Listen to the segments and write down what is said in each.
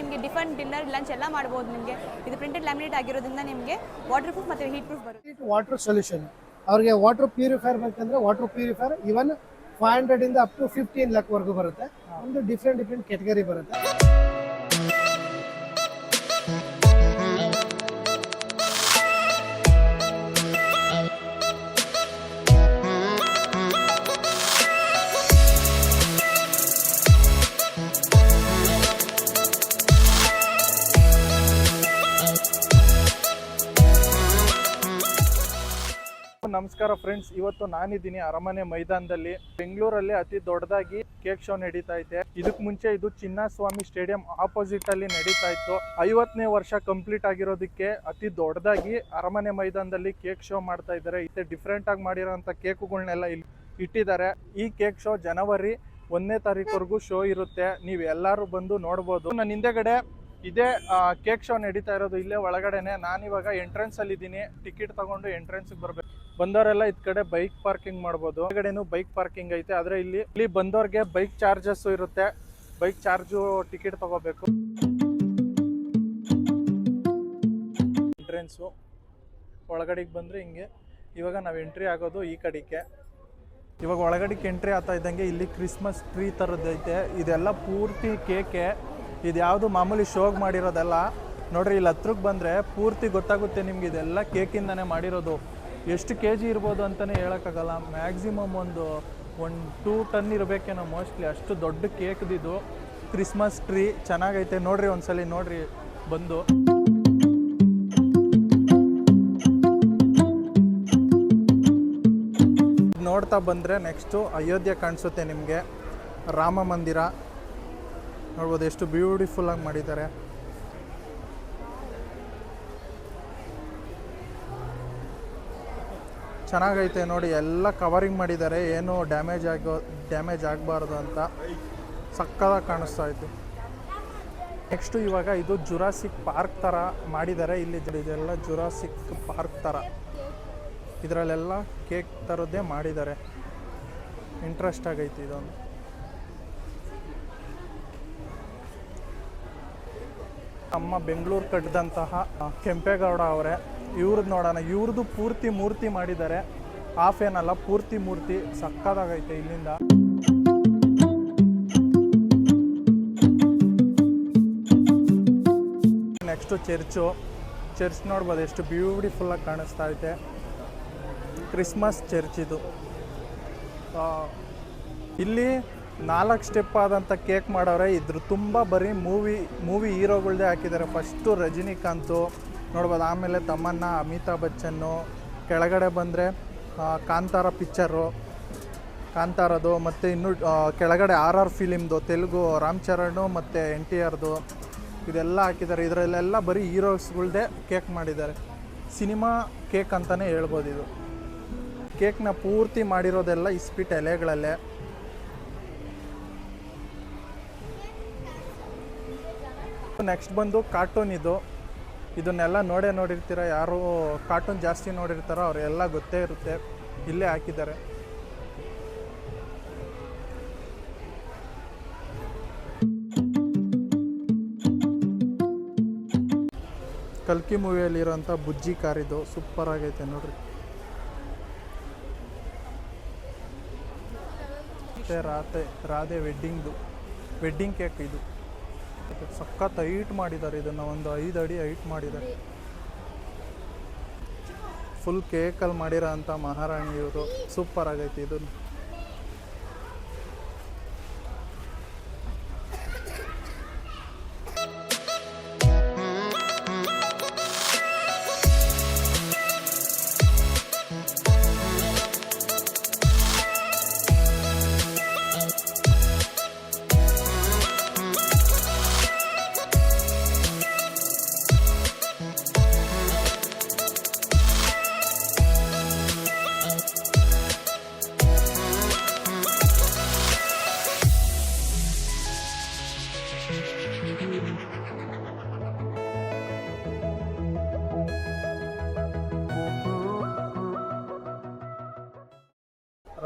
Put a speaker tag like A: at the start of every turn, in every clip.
A: ನಿಮಗೆ ಡಿಫನ್ dinner, lunch ಎಲ್ಲ ಮಾಡ್ಬೋದು ನಿಮಗೆ. ಇದು ಪ್ರಿಂಟೆಡ್ ಲ್ಯಾಮಿನೇಟ್ ಆಗಿರೋದ್ರಿಂದ ನಿಮಗೆ ವಾಟರ್ ಪ್ರೂಫ್ ಮತ್ತು ಹೀಟ್ ಪ್ರೂಫ್ ಬರುತ್ತೆ.
B: ವಾಟರ್ ಸೊಲ್ಯೂಷನ್ ಅವ್ರಿಗೆ ವಾಟರ್ ಪ್ಯೂರಿಫೈರ್ ಬೇಕಂದ್ರೆ water purifier even five hundred ಇಂದ ಅಪ್ ಟು ಫಿಫ್ಟೀನ್ ಲ್ಯಾಕ್ ವರೆಗೂ ಬರುತ್ತೆ. ಒಂದು ಡಿಫ್ರೆಂಟ್ ಡಿಫ್ರೆಂಟ್ ಕೆಟಗರಿ ಬರುತ್ತೆ.
C: ನಮಸ್ಕಾರ ಫ್ರೆಂಡ್ಸ್ ಇವತ್ತು ನಾನಿದ್ದೀನಿ ಅರಮನೆ ಮೈದಾನದಲ್ಲಿ. ಬೆಂಗಳೂರಲ್ಲಿ ಅತಿ ದೊಡ್ಡದಾಗಿ ಕೇಕ್ ಶೋ ನಡೀತಾ ಇದೆ. ಇದಕ್ಕೆ ಮುಂಚೆ ಇದು ಚಿನ್ನಸ್ವಾಮಿ ಸ್ಟೇಡಿಯಂ ಆಪೋಸಿಟ್ ಅಲ್ಲಿ ನಡೀತಾ ಇತ್ತು. ಐವತ್ತನೇ ವರ್ಷ ಕಂಪ್ಲೀಟ್ ಆಗಿರೋದಕ್ಕೆ ಅತಿ ದೊಡ್ಡದಾಗಿ ಅರಮನೆ ಮೈದಾನದಲ್ಲಿ ಕೇಕ್ ಶೋ ಮಾಡ್ತಾ ಇದ್ದಾರೆ. ಇದೆ ಡಿಫ್ರೆಂಟ್ ಆಗಿ ಮಾಡಿರೋಂಥ ಕೇಕುಗಳನ್ನೆಲ್ಲ ಇಲ್ಲಿ ಇಟ್ಟಿದ್ದಾರೆ. ಈ ಕೇಕ್ ಶೋ ಜನವರಿ ಒಂದನೇ ತಾರೀಕುವರೆಗೂ ಶೋ ಇರುತ್ತೆ. ನೀವು ಎಲ್ಲರೂ ಬಂದು ನೋಡ್ಬೋದು. ನನ್ನ ಹಿಂದೆಗಡೆ ಇದೇ ಕೇಕ್ ಶೋ ನಡೀತಾ ಇರೋದು ಇಲ್ಲೇ ಒಳಗಡೆನೆ. ನಾನಿವಾಗ ಎಂಟ್ರೆನ್ಸ್ ಅಲ್ಲಿ ಇದ್ದೀನಿ. ಟಿಕೆಟ್ ತಗೊಂಡು ಎಂಟ್ರೆನ್ಸ್ ಬರ್ಬೇಕು. ಬಂದವರೆಲ್ಲ ಇದ್ ಕಡೆ ಬೈಕ್ ಪಾರ್ಕಿಂಗ್ ಮಾಡ್ಬೋದು. ಹೊರಗಡೆನೂ ಬೈಕ್ ಪಾರ್ಕಿಂಗ್ ಐತೆ. ಆದ್ರೆ ಇಲ್ಲಿ ಇಲ್ಲಿ ಬಂದವ್ರಿಗೆ ಬೈಕ್ ಚಾರ್ಜಸ್ ಇರುತ್ತೆ. ಬೈಕ್ ಚಾರ್ಜು ಟಿಕೆಟ್ ತಗೋಬೇಕು. ಎಂಟ್ರೆನ್ಸು ಒಳಗಡೆಗೆ ಬಂದ್ರೆ ಹಿಂಗೆ. ಇವಾಗ ನಾವು ಎಂಟ್ರಿ ಆಗೋದು ಈ ಕಡೆಗೆ. ಇವಾಗ ಒಳಗಡೆಗೆ ಎಂಟ್ರಿ ಆಗ್ತಾ ಇದ್ದಂಗೆ ಇಲ್ಲಿ ಕ್ರಿಸ್ಮಸ್ ಟ್ರೀ ಥರದ್ದೈತೆ ಇದೆಲ್ಲ ಪೂರ್ತಿ ಕೇಕೆ ಇದು ಯಾವುದು ಮಾಮೂಲಿ ಶೋಗ್ ಮಾಡಿರೋದಲ್ಲ. ನೋಡ್ರಿ, ಇಲ್ಲಿ ಹತ್ರಕ್ಕೆ ಬಂದರೆ ಪೂರ್ತಿ ಗೊತ್ತಾಗುತ್ತೆ ನಿಮ್ಗೆ ಇದೆಲ್ಲ ಕೇಕಿಂದನೇ ಮಾಡಿರೋದು. ಎಷ್ಟು ಕೆ ಜಿ ಇರ್ಬೋದು ಅಂತಲೇ ಹೇಳೋಕ್ಕಾಗಲ್ಲ. ಮ್ಯಾಕ್ಸಿಮಮ್ ಒಂದು ಒಂದು ಟೂ ಟನ್ ಇರಬೇಕೇನೋ ಮೋಸ್ಟ್ಲಿ ಅಷ್ಟು ದೊಡ್ಡ ಕೇಕ್ದಿದು ಕ್ರಿಸ್ಮಸ್ ಟ್ರೀ ಚೆನ್ನಾಗೈತೆ. ನೋಡ್ರಿ ಒಂದ್ಸಲಿ, ನೋಡ್ರಿ, ಬಂದು. ನೋಡ್ತಾ ಬಂದರೆ ನೆಕ್ಸ್ಟು ಅಯೋಧ್ಯೆ ಕಾಣಿಸುತ್ತೆ ನಿಮಗೆ. ರಾಮ ಮಂದಿರ. ನೋಡ್ಬೋದು, ಎಷ್ಟು ಬ್ಯೂಟಿಫುಲ್ಲಾಗಿ ಮಾಡಿದ್ದಾರೆ. ಚೆನ್ನಾಗೈತೆ ನೋಡಿ, ಎಲ್ಲ ಕವರಿಂಗ್ ಮಾಡಿದ್ದಾರೆ, ಏನು ಡ್ಯಾಮೇಜ್ ಆಗೋ ಡ್ಯಾಮೇಜ್ ಆಗಬಾರ್ದು ಅಂತ ಸಕ್ಕದಾಗಿ ಕಾಣಿಸ್ತಾ ಇತ್ತು. ನೆಕ್ಸ್ಟು ಇವಾಗ ಇದು ಜುರಾಸಿಕ್ ಪಾರ್ಕ್ ಥರ ಮಾಡಿದ್ದಾರೆ, ಇಲ್ಲಿ ಇದೆಲ್ಲ ಜುರಾಸಿಕ್ ಪಾರ್ಕ್ ಥರ ಇದರಲ್ಲೆಲ್ಲ ಕೇಕ್ ಥರದ್ದೇ ಮಾಡಿದ್ದಾರೆ. ಇಂಟ್ರೆಸ್ಟ್ ಆಗೈತಿ ಇದೊಂದು. ನಮ್ಮ ಬೆಂಗಳೂರು ಕಟ್ಟಿದಂತಹ ಕೆಂಪೇಗೌಡ ಅವರೇ ಇವ್ರದ್ದು ನೋಡೋಣ. ಇವ್ರದ್ದು ಪೂರ್ತಿ ಮೂರ್ತಿ ಮಾಡಿದ್ದಾರೆ. ಹಾಫ್ ಏನಲ್ಲ ಪೂರ್ತಿ ಮೂರ್ತಿ. ಸಕ್ಕದಾಗೈತೆ ಇಲ್ಲಿಂದ. Next church. ಚರ್ಚ್ ನೋಡ್ಬೋದು, ಎಷ್ಟು ಬ್ಯೂಟಿಫುಲ್ಲಾಗಿ ಕಾಣಿಸ್ತಾ ಐತೆ. ಕ್ರಿಸ್ಮಸ್ ಚರ್ಚ್ ಇದು. ಇಲ್ಲಿ ನಾಲ್ಕು ಸ್ಟೆಪ್ ಆದಂಥ ಕೇಕ್ ಮಾಡೋರೆ. ಇದ್ರು ತುಂಬ ಬರೀ ಮೂವಿ ಮೂವಿ ಹೀರೋಗಳ್ದೇ ಹಾಕಿದ್ದಾರೆ. ಫಸ್ಟು ರಜನಿಕಾಂತು, ನೋಡ್ಬೋದು, ಆಮೇಲೆ ತಮ್ಮನ್ನ, ಅಮಿತಾಬ್ ಬಚ್ಚನ್ನು, ಕೆಳಗಡೆ ಬಂದರೆ ಕಾಂತಾರ ಪಿಕ್ಚರು ಕಾಂತಾರದು, ಮತ್ತು ಇನ್ನು ಕೆಳಗಡೆ ಆರ್ ಆರ್ ಫಿಲಿಮ್ದು, ತೆಲುಗು ರಾಮ್ ಚರಣ್ ಮತ್ತು ಎನ್ ಟಿ ಆರ್ದು, ಇದೆಲ್ಲ ಹಾಕಿದ್ದಾರೆ. ಇದರಲ್ಲೆಲ್ಲ ಬರೀ ಹೀರೋಸ್ಗಳ್ದೇ ಕೇಕ್ ಮಾಡಿದ್ದಾರೆ. ಸಿನಿಮಾ ಕೇಕ್ ಅಂತಲೇ ಹೇಳ್ಬೋದು ಇದು. ಕೇಕ್ನ ಪೂರ್ತಿ ಮಾಡಿರೋದೆಲ್ಲ ಇಸ್ಪಿಟ್ ಎಲೆಗಳಲ್ಲೇ. ನೆಕ್ಸ್ಟ್ ಬಂದು ಕಾರ್ಟೂನ್ ಇದು. ಇದನ್ನೆಲ್ಲ ನೋಡೇ ನೋಡಿರ್ತೀರ, ಯಾರು ಕಾರ್ಟೂನ್ ಜಾಸ್ತಿ ನೋಡಿರ್ತಾರೋ ಅವರೆಲ್ಲ ಗೊತ್ತೇ ಇರುತ್ತೆ. ಇಲ್ಲೇ ಹಾಕಿದ್ದಾರೆ. ಕಲ್ಕಿ ಮೂವಿಯಲ್ಲಿರೋಂಥ ಬುಜ್ಜಿ ಕಾರ್ ಇದು. ಸೂಪರ್ ಆಗೈತೆ ನೋಡ್ರಿ. ರಾತೆ, ರಾಧೆ ವೆಡ್ಡಿಂಗ್ದು ವೆಡ್ಡಿಂಗ್ ಕೇಕ್ ಇದು. ಸಖತ್ ಹೈಟ್ ಮಾಡಿದ್ದಾರೆ. ಇದನ್ನು ಒಂದು ಐದು ಅಡಿ ಹೈಟ್ ಮಾಡಿದ್ದಾರೆ. ಫುಲ್ ಕೇಕಲ್ಲಿ ಮಾಡಿರೋ ಅಂಥ ಮಹಾರಾಣಿ ಇವರು ಸೂಪರ್ ಆಗೈತಿ. ಇದು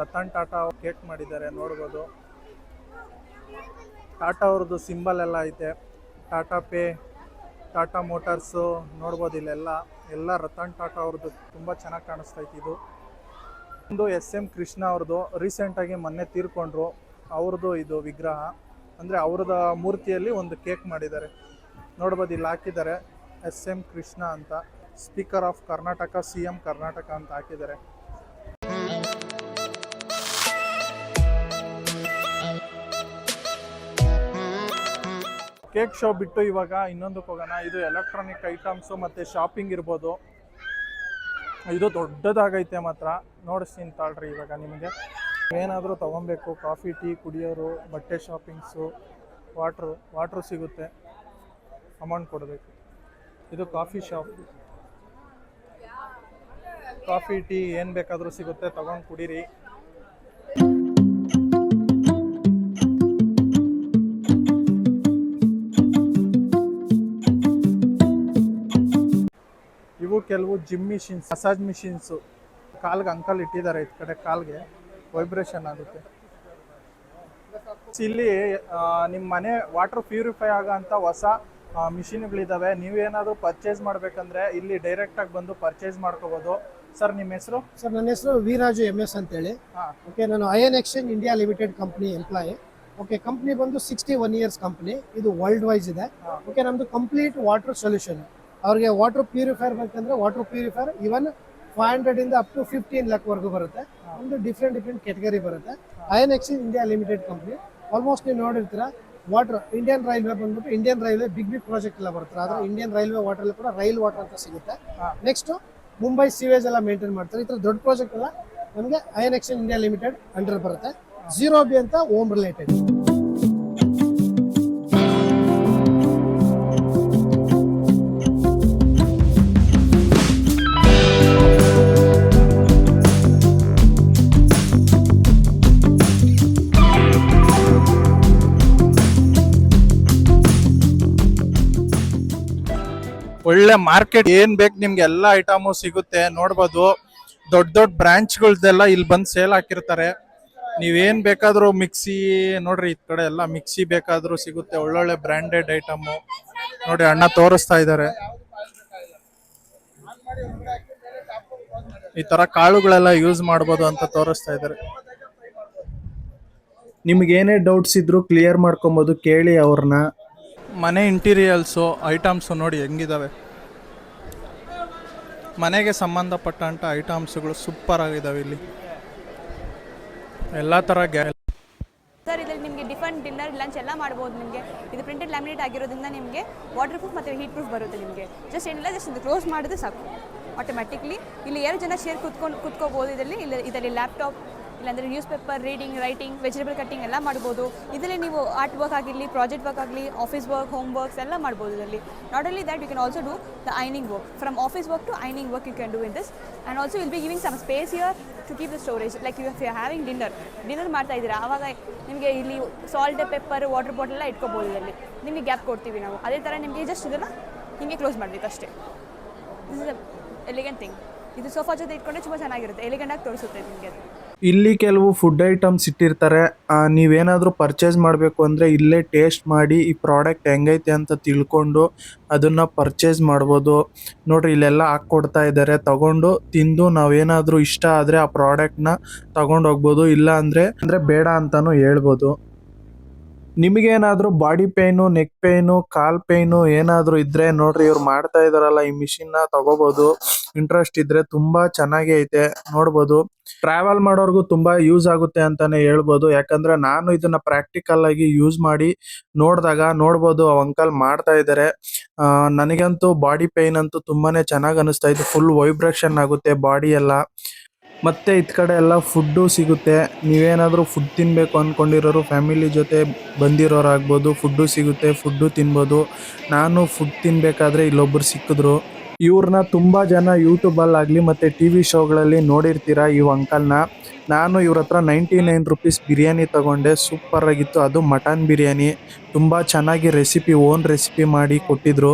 C: ರತನ್ ಟಾಟಾ ಕೇಕ್ ಮಾಡಿದ್ದಾರೆ, ನೋಡ್ಬೋದು. ಟಾಟಾ ಅವ್ರದ್ದು ಸಿಂಬಲ್ ಎಲ್ಲ ಐತೆ. ಟಾಟಾ ಪೇ, ಟಾಟಾ ಮೋಟರ್ಸು, ನೋಡ್ಬೋದು ಇಲ್ಲೆಲ್ಲ. ಎಲ್ಲ ರತನ್ ಟಾಟಾ ಅವ್ರದ್ದು ತುಂಬ ಚೆನ್ನಾಗಿ ಕಾಣಿಸ್ತೈತಿ ಇದು. ಒಂದು ಎಸ್ ಎಂ ಕೃಷ್ಣ ಅವ್ರದ್ದು ರೀಸೆಂಟಾಗಿ ಮೊನ್ನೆ ತೀರ್ಕೊಂಡ್ರು ಅವ್ರದ್ದು ಇದು ವಿಗ್ರಹ. ಅಂದರೆ ಅವ್ರದ ಮೂರ್ತಿಯಲ್ಲಿ ಒಂದು ಕೇಕ್ ಮಾಡಿದ್ದಾರೆ. ನೋಡ್ಬೋದು ಇಲ್ಲಿ ಹಾಕಿದ್ದಾರೆ ಎಸ್ ಎಂ ಕೃಷ್ಣ ಅಂತ. Speaker of Karnataka C M Karnataka ಅಂತ ಹಾಕಿದ್ದಾರೆ. ಕೇಕ್ ಶೋ ಬಿಟ್ಟು ಇವಾಗ ಇನ್ನೊಂದಕ್ಕೆ ಹೋಗೋಣ. ಇದು ಎಲೆಕ್ಟ್ರಾನಿಕ್ ಐಟಮ್ಸು ಮತ್ತು ಶಾಪಿಂಗ್ ಇರ್ಬೋದು. ಇದು ದೊಡ್ಡದಾಗೈತೆ ಮಾತ್ರ. ನೋಡಿಸ್ತೀನಿ ತಾಳ್ರಿ ಇವಾಗ ನಿಮಗೆ. ಏನಾದರೂ ತೊಗೊಬೇಕು ಕಾಫಿ ಟೀ ಕುಡಿಯೋರು, ಬಟ್ಟೆ ಶಾಪಿಂಗ್ಸು ವಾಟ್ರು ವಾಟ್ರು ಸಿಗುತ್ತೆ. ಅಮೌಂಟ್ ಕೊಡಬೇಕು. ಇದು ಕಾಫಿ ಶಾಪ್ ಕಾಫಿ ಟೀ ಏನು ಬೇಕಾದರೂ ಸಿಗುತ್ತೆ. ತಗೊಂಡು ಕುಡೀರಿ. ಕೆಲವು ಜಿಮ್ ಮಿಷಿನ್ಸ್ ಮಸಾಜ್ ಮಿಷಿನ್ಸು ಕಾಲ್ಗೆ ಅಂಕಲ್ ಇಟ್ಟಿದ್ದಾರೆ ಈ ಕಡೆ ಕಾಲ್ಗೆ ವೈಬ್ರೇಷನ್ ಆಗುತ್ತೆ. ಇಲ್ಲಿ ನಿಮ್ಮ ಮನೆ ವಾಟರ್ ಪ್ಯೂರಿಫೈ ಆಗೋ ಅಂತ ಹೊಸ ಮಿಷಿನ್ಗಳಿದ್ದಾವೆ ನೀವೇನಾದರೂ ಪರ್ಚೇಸ್ ಮಾಡಬೇಕಂದ್ರೆ ಇಲ್ಲಿ ಡೈರೆಕ್ಟಾಗಿ ಬಂದು ಪರ್ಚೇಸ್ ಮಾಡ್ಕೋಬೋದು. ಸರ್ ನಿಮ್ಮ ಹೆಸರು?
B: ಸರ್ ನನ್ನ ಹೆಸರು ವೀರಾಜು ಎಂ ಎಸ್ ಅಂತೇಳಿ.
C: ಹಾಂ.
B: ಓಕೆ ನಾನು IN exchange India limited company employee okay company ಬಂದು ಸಿಕ್ಸ್ಟಿ ಒನ್ ಇಯರ್ಸ್ ಕಂಪ್ನಿ ಇದು ವರ್ಲ್ಡ್ ವೈಸ್ ಇದೆ. ಓಕೆ ನಮ್ದು ಕಂಪ್ಲೀಟ್ ವಾಟರ್ ಸೊಲ್ಯೂಷನ್ ಅವ್ರಿಗೆ ವಾಟರ್ ಪ್ಯೂರಿಫೈರ್ ಬೇಕಂದ್ರೆ water purifier even five hundred ಇಂದ ಅಪ್ ಟು ಫಿಫ್ಟೀನ್ ಲ್ಯಾಕ್ ವರೆಗೂ ಬರುತ್ತೆ. ಒಂದು ಡಿಫ್ರೆಂಟ್ ಡಿಫ್ರೆಂಟ್ ಕೆಟಗರಿ ಬರುತ್ತೆ. I N X India limited company almost ನೀವು ನೋಡಿರ್ತೀರಾ ವಾಟರ್ ಇಂಡಿಯನ್ ರೈಲ್ವೆ ಬಂದ್ಬಿಟ್ಟು Indian railway big big project ಎಲ್ಲ ಬರ್ತಾರೆ ಆದ್ರೆ ಇಂಡಿಯನ್ ರೈಲ್ವೆ ವಾಟರ್ ಕೂಡ ರೈಲ್ ವಾಟರ್ ಅಂತ ಸಿಗುತ್ತೆ. ನೆಕ್ಸ್ಟ್ ಮುಂಬೈ ಸೀವೇಜ್ ಎಲ್ಲ ಮೇಂಟೈನ್ ಮಾಡ್ತಾರೆ. ಈ ಥರ ದೊಡ್ಡ ಪ್ರಾಜೆಕ್ಟ್ ಎಲ್ಲ ನಮಗೆ I N X India limited under ಬರುತ್ತೆ. ಜೀರೋ ಬಿ ಅಂತ ಓಮ್ ರಿಲೇಟೆಡ್
C: ಒಳ್ಳೆ ಮಾರ್ಕೆಟ್ ಏನ್ ಬೇಕು ನಿಮ್ಗೆ ಎಲ್ಲ ಐಟಮು ಸಿಗುತ್ತೆ ನೋಡ್ಬೋದು. ದೊಡ್ಡ ದೊಡ್ಡ ಬ್ರಾಂಚ್ಗಳ್ದೆಲ್ಲ ಇಲ್ಲಿ ಬಂದು ಸೇಲ್ ಹಾಕಿರ್ತಾರೆ. ನೀವೇನ್ ಬೇಕಾದ್ರೂ ಮಿಕ್ಸಿ, ನೋಡ್ರಿ ಈ ಕಡೆ ಎಲ್ಲ ಮಿಕ್ಸಿ ಬೇಕಾದ್ರೂ ಸಿಗುತ್ತೆ, ಒಳ್ಳೊಳ್ಳೆ ಬ್ರ್ಯಾಂಡೆಡ್ ಐಟಮು. ನೋಡಿ ಅಣ್ಣ ತೋರಿಸ್ತಾ ಇದ್ದಾರೆ ಈ ತರ ಕಾಳುಗಳೆಲ್ಲ ಯೂಸ್ ಮಾಡ್ಬೋದು ಅಂತ ತೋರಿಸ್ತಾ ಇದ್ದಾರೆ ನಿಮ್ಗೆ ಏನೇ ಡೌಟ್ಸ್ ಇದ್ರು ಕ್ಲಿಯರ್ ಮಾಡ್ಕೊಬೋದು, ಕೇಳಿ ಅವ್ರನ್ನ. ಮನೆ ಇಂಟೀರಿಯಲ್ಸು, ಐಟಮ್ಸು ನೋಡಿ ಹೆಂಗಿದಾವೆ. ಮನೆಗೆ ಸಂಬಂಧಪಟ್ಟಂಥ ಐಟಮ್ಸ್ಗಳು ಸೂಪರ್ ಆಗಿದಾವೆ ಇಲ್ಲಿ. ಎಲ್ಲ ಥರ ಗ್ಯಾ
A: ಸರ್, ಇದರಲ್ಲಿ ನಿಮಗೆ ಡಿಫನ್ ಡಿನ್ನರ್, ಲಂಚ್ ಎಲ್ಲ ಮಾಡ್ಬೋದು ನಿಮಗೆ. ಇದು ಪ್ರಿಂಟೆಡ್ ಲ್ಯಾಮಿನೇಟ್ ಆಗಿರೋದ್ರಿಂದ ನಿಮಗೆ ವಾಟರ್ ಪ್ರೂಫ್ ಮತ್ತು ಹೀಟ್ ಪ್ರೂಫ್ ಬರುತ್ತೆ ನಿಮಗೆ. ಜಸ್ಟ್ ಏನಿಲ್ಲ ಜಸ್ಟ್ ಇದು ಕ್ಲೋಸ್ ಮಾಡಿದ್ರೆ ಸಾಕು. ಆಟೋಮ್ಯಾಟಿಕ್ಲಿ ಇಲ್ಲಿ ಎರಡು ಜನ ಶೇರ್ ಕುತ್ಕೊಂಡು ಕುತ್ಕೋಬೋದು ಇದರಲ್ಲಿ. ಇಲ್ಲಿ ಇದರಲ್ಲಿ ಲ್ಯಾಪ್ಟಾಪ್ ಇಲ್ಲಾಂದರೆ newspaper reading writing vegetable cutting ಎಲ್ಲ ಮಾಡ್ಬೋದು. ಇದರಲ್ಲಿ ನೀವು ಆರ್ಟ್ ವರ್ಕ್ ಆಗಿರಲಿ ಪ್ರಾಜೆಕ್ಟ್ ವರ್ಕ್ ಆಗಲಿ ಆಫೀಸ್ ವರ್ಕ್ ಹೋಮ್ ವರ್ಕ್ಸ್ ಎಲ್ಲ ಮಾಡ್ಬೋದು ಇದರಲ್ಲಿ. Not only that you can also do the ironing work from office work to ironing work you can do in this and also will be giving some space here to keep the storage like you you having dinner dinner ಮಾಡ್ತಾ ಇದ್ದೀರಾ? ಆವಾಗ ನಿಮಗೆ ಇಲ್ಲಿ salt pepper water bottle ಎಲ್ಲ ಇಟ್ಕೋಬೋದು ಇದರಲ್ಲಿ. ನಿಮಗೆ gap ಕೊಡ್ತೀವಿ ನಾವು. ಅದೇ ಥರ ನಿಮಗೆ ಜಸ್ಟ್ ಇದನ್ನು ಹಿಂಗೆ ಕ್ಲೋಸ್ ಮಾಡಬೇಕು ಅಷ್ಟೇ. ದಿಸ್ ಇಸ್ ಎಲಿಗೆಂಟ್ ಥಿಂಗ್ ಇದು ಸೋಫಾ ಜೊತೆ ಇಟ್ಕೊಂಡ್ರೆ ತುಂಬ ಚೆನ್ನಾಗಿರುತ್ತೆ. ಎಲಿಗೆಂಟಾಗಿ ತೋರಿಸುತ್ತೆ ನಿಮಗೆ ಅದು.
C: ಇಲ್ಲಿ ಕೆಲವು ಫುಡ್ ಐಟಮ್ಸ್ ಇಟ್ಟಿರ್ತಾರೆ. ನೀವೇನಾದರೂ ಪರ್ಚೇಸ್ ಮಾಡಬೇಕು ಅಂದರೆ ಇಲ್ಲೇ ಟೇಸ್ಟ್ ಮಾಡಿ ಈ ಪ್ರಾಡಕ್ಟ್ ಹೆಂಗೈತೆ ಅಂತ ತಿಳ್ಕೊಂಡು ಅದನ್ನು ಪರ್ಚೇಸ್ ಮಾಡ್ಬೋದು. ನೋಡ್ರಿ, ಇಲ್ಲೆಲ್ಲ ಹಾಕ್ಕೊಡ್ತಾ ಇದ್ದಾರೆ ತಗೊಂಡು ತಿಂದು ನಾವೇನಾದರೂ ಇಷ್ಟ ಆದರೆ ಆ ಪ್ರಾಡಕ್ಟ್ನ ತಗೊಂಡು ಹೋಗ್ಬೋದು ಇಲ್ಲ ಅಂದರೆ ಅಂದರೆ ಬೇಡ ಅಂತಲೂ ಹೇಳ್ಬೋದು. ನಿಮಗೇನಾದರೂ ಬಾಡಿ ಪೇಯ್ನು ನೆಕ್ ಪೇಯ್ನು, ಕಾಲ್ ಪೇಯ್ನು ಏನಾದರೂ ಇದ್ರೆ ನೋಡ್ರಿ ಇವ್ರು ಮಾಡ್ತಾ ಇದಾರಲ್ಲ ಈ ಮಿಷಿನ್ನ ತಗೋಬಹುದು ಇಂಟ್ರೆಸ್ಟ್ ಇದ್ರೆ ತುಂಬಾ ಚೆನ್ನಾಗಿ ಐತೆ, ನೋಡ್ಬೋದು. ಟ್ರಾವೆಲ್ ಮಾಡೋರ್ಗು ತುಂಬಾ ಯೂಸ್ ಆಗುತ್ತೆ ಅಂತಾನೆ ಹೇಳ್ಬೋದು. ಯಾಕಂದ್ರೆ ನಾನು ಇದನ್ನ ಪ್ರಾಕ್ಟಿಕಲ್ ಆಗಿ ಯೂಸ್ ಮಾಡಿ ನೋಡಿದಾಗ ನೋಡ್ಬೋದು ಅಂಕಲ್ ಮಾಡ್ತಾ ಇದ್ದಾರೆ ನನಗಂತೂ ಬಾಡಿ ಪೇಯ್ನ್ ಅಂತೂ ತುಂಬಾನೇ ಚೆನ್ನಾಗಿ ಅನಿಸ್ತಾ ಇದೆ. ಫುಲ್ ವೈಬ್ರೇಷನ್ ಆಗುತ್ತೆ ಬಾಡಿ ಎಲ್ಲ. ಮತ್ತೆ ಇತ್ ಕಡೆ ಎಲ್ಲ ಫುಡ್ಡು ಸಿಗುತ್ತೆ. ನೀವೇನಾದರೂ ಫುಡ್ ತಿನ್ನಬೇಕು ಅಂದ್ಕೊಂಡಿರೋರು ಫ್ಯಾಮಿಲಿ ಜೊತೆ ಬಂದಿರೋರಾಗ್ಬೋದು ಫುಡ್ಡು ಸಿಗುತ್ತೆ ಫುಡ್ಡು ತಿನ್ಬೋದು. ನಾನು ಫುಡ್ ತಿನ್ನಬೇಕಾದ್ರೆ ಇಲ್ಲೊಬ್ಬರು ಸಿಕ್ಕಿದ್ರು. ಇವ್ರನ್ನ ತುಂಬ ಜನ ಯೂಟ್ಯೂಬಲ್ಲಾಗಲಿ ಮತ್ತು ಟಿ ವಿ ಶೋಗಳಲ್ಲಿ ನೋಡಿರ್ತೀರ ಈ ಅಂಕಲ್ನ? ನಾನು ಇವ್ರ ಹತ್ರ ನೈಂಟಿ ನೈನ್ ರುಪೀಸ್ ಬಿರಿಯಾನಿ ತಗೊಂಡೆ. ಸೂಪರಾಗಿತ್ತು. ಅದು ಮಟನ್ ಬಿರಿಯಾನಿ. ತುಂಬ ಚೆನ್ನಾಗಿ ರೆಸಿಪಿ ಓನ್ ರೆಸಿಪಿ ಮಾಡಿ ಕೊಟ್ಟಿದ್ರು.